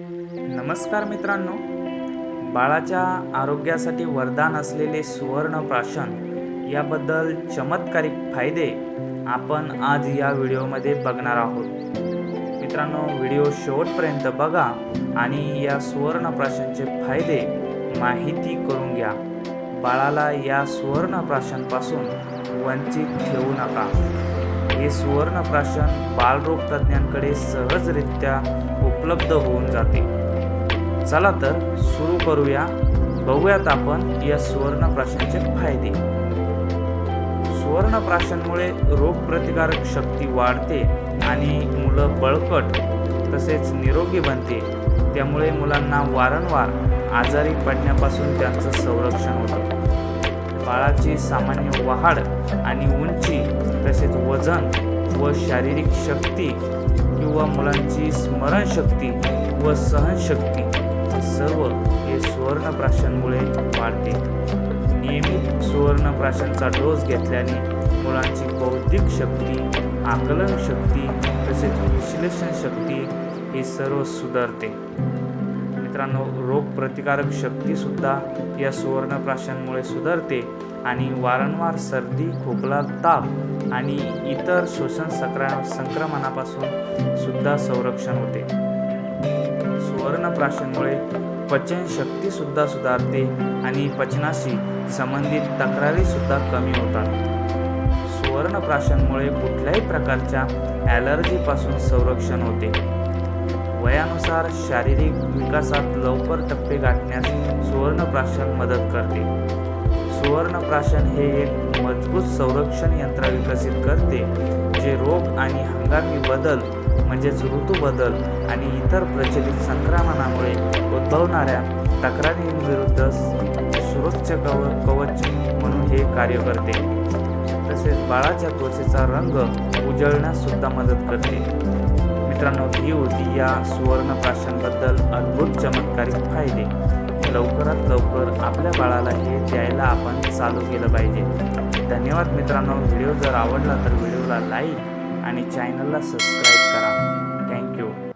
नमस्कार मित्रांनो. बाळाच्या आरोग्यासाठी वरदान असलेले सुवर्ण प्राशन याबद्दल चमत्कारिक फायदे आपण आज या व्हिडिओमध्ये बघणार आहोत. मित्रांनो व्हिडिओ शेवटपर्यंत बघा आणि या सुवर्ण प्राशनचे फायदे माहिती करून घ्या. बाळाला या सुवर्ण प्राशनपासून वंचित ठेवू नका. हे सुवर्णप्राशन बालरोग तज्ज्ञांकडे सहजरित्या उपलब्ध होऊन जाते. चला तर सुरू करूया. बघूयात आपण या सुवर्ण प्राशनचे फायदे. सुवर्ण प्राशनमुळे रोगप्रतिकारक शक्ती वाढते आणि मुलं बळकट तसेच निरोगी बनते. त्यामुळे मुलांना वारंवार आजारी पडण्यापासून त्यांचं संरक्षण होतं. बाळाची सामान्य वाढ आणि उंची तसेच वजन व शारीरिक शक्ती किंवा मुलांची स्मरणशक्ती व सहनशक्ती सर्व हे सुवर्णप्राशांमुळे वाढते. नियमित सुवर्णप्राशांचा डोस घेतल्याने मुलांची बौद्धिक शक्ती आकलन शक्ती तसेच विश्लेषण शक्ती हे सर्व सुधारते. मित्रांनो रोगप्रतिकारक शक्तीसुद्धा या सुवर्णप्राशांमुळे सुधारते आणि वारंवार सर्दी खोकला ताप आणि इतर श्वसन सक्रा संक्रमणापासून सुद्धा संरक्षण होते. सुवर्णप्राशांमुळे पचनशक्तीसुद्धा सुधारते आणि पचनाशी संबंधित तक्रारीसुद्धा कमी होतात. सुवर्णप्राशांमुळे कुठल्याही प्रकारच्या ॲलर्जीपासून संरक्षण होते. वयानुसार शारीरिक विकासात लवकर टप्पे गाठण्यास सुवर्णप्राशन मदत करते. सुवर्णप्राशन हे एक मजबूत संरक्षण यंत्र विकसित करते जे रोग आणि हंगामी बदल म्हणजेच ऋतू बदल आणि इतर प्रचलित संक्रमणामुळे उद्भवणाऱ्या तक्रारींविरुद्ध सुरक्ष कव कवच म्हणून हे कार्य करते. तसेच बाळाच्या त्वचेचा रंग उजळण्यास सुद्धा मदत करते. मित्रांनो ही होती या सुवर्ण प्राशांबद्दल अद्भुत चमत्कारिक फायदे. लवकरात लवकर आपल्या बाळाला हे द्यायला आपण चालू केलं पाहिजे. धन्यवाद मित्रांनो. व्हिडिओ जर आवडला तर व्हिडिओला लाईक आणि चॅनलला सबस्क्राईब करा. थँक्यू.